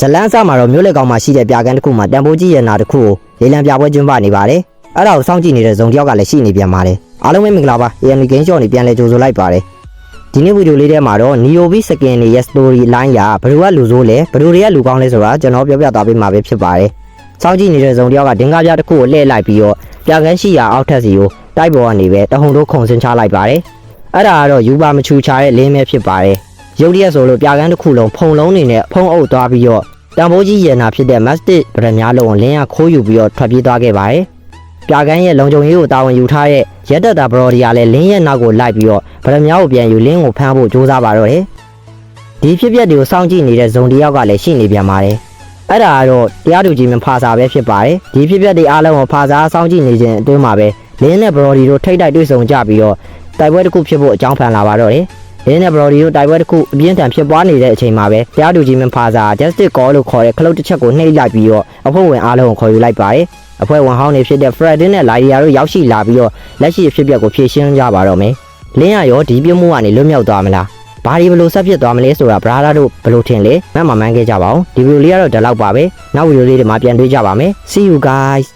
ဇလန်းအစမှာတော့မြို့လက်ကောင်မှာရှိတဲ့ပြကန်းတစ်ခုမှာတန်ဖိုးကြီးရနာတစ်ခုကိုလေလံပြပွဲကျင်းပနေပါတယ်အဲ့ဒါကိုစောင့်ကြည့်နေတဲ့ဇုံတယောက်ကလည်းရှိနေပြန်ပါတယ်အားလုံးပဲမင်္ဂလာပါ AMD Game Shop နေပြန်လဲကြိုဆိုလိုက်ပါတယ်ဒီနေ့ဗီဒီယိုလေးထဲမှာတော့ Neo V Skin ရဲ့ story line ကဘယ်လိုကလူဆိုးလဲဘယ်လိုတွေကလူကောင်းလဲဆိုတာကျွန်တော်ပြောပြသွားပေးမှာပဲဖြစ်ပါတယ်စောင့်ကြည့်နေတဲ့ဇုံတယောက်ကဒင်္ဂါပြတစ်ခုကိုလှည့်လိုက်ပြီးတော့ပြကန်းရှိရာအောက်ထပ်စီကိုတိုက်ပေါ်ကနေပဲတဟုန်တို့ခုန်ဆင်းချလိုက်ပါတယ်အဲ့ဒါကတော့ယူပါမချူချာတဲ့လင်းမဲဖြစ်ပါတယ် ရုပ်တရက်ဆိုလို့ပြကန်းတစ်ခုလုံးဖုံလုံးနေနဲ့ဖုံးအုပ်သွားပြီးတော့တန်ဖိုးကြီးရနာဖြစ်တဲ့ Mastic ဗရမများလုံးကိုလင်းရခိုးယူပြီးတော့ထွက်ပြေးသွားခဲ့ပါတယ်။ပြကန်းရဲ့လုံခြုံရေးကိုတာဝန်ယူထားတဲ့ရက်တက်တာဘရော်ဒီကလည်းလင်းရဲ့နောက်ကိုလိုက်ပြီးတော့ဗရမများကိုပြန်ယူလင်းကိုဖမ်းဖို့ကြိုးစားပါတော့တယ်။ဒီဖြစ်ပျက်တွေကိုစောင့်ကြည့်နေတဲ့ဇုံတယောက်ကလည်းရှိနေပြန်ပါတယ်။အဲ့ဒါကတော့တရားသူကြီးမဖာစာပဲဖြစ်ပါတယ်။ဒီဖြစ်ပျက်တွေအားလုံးကိုဖာစာစောင့်ကြည့်နေခြင်းအတွင်းမှာပဲလင်းနဲ့ဘရော်ဒီတို့ထိတ်တိုက်တွေ့ဆုံကြပြီးတော့တိုက်ပွဲတစ်ခုဖြစ်ဖို့အကြောင်းဖန်လာပါတော့တယ်။ လင်းနဲ့ဘရော်ဒီတို့တိုက်ပွဲတစ်ခုအပြင်းထန်ဖြစ်ပွားနေတဲ့အချိန်မှာပဲတရားသူကြီးမင်းဖာစာ Justice Call လို့ခေါ်တဲ့ခလုတ်တစ်ချက်ကိုနှိပ်လိုက်ပြီးတော့အဖွဲ့ဝင်အားလုံးကိုခေါ်ယူလိုက်ပါတယ်။အဖွဲ့ဝင်ဟောင်းတွေဖြစ်တဲ့ Fredin နဲ့ Lydia တို့ရောက်ရှိလာပြီးတော့လက်ရှိအဖြစ်အပျက်ကိုဖြေရှင်းကြပါတော့မယ်။လင်းရရောဒီပြစ်မှုကနေလွတ်မြောက်သွားမလား။ဘာဒီဘလို့ဆက်ဖြစ်သွားမလဲဆိုတာ brother တို့ဘလို့ထင်လဲမှတ်မှန်မှန်းခဲ့ကြပါအောင်။ဒီဗီဒီယိုလေးကတော့ဒီလောက်ပါပဲ။နောက်ဗီဒီယိုလေးတွေမှာပြန်တွေ့ကြပါမယ်။ See you guys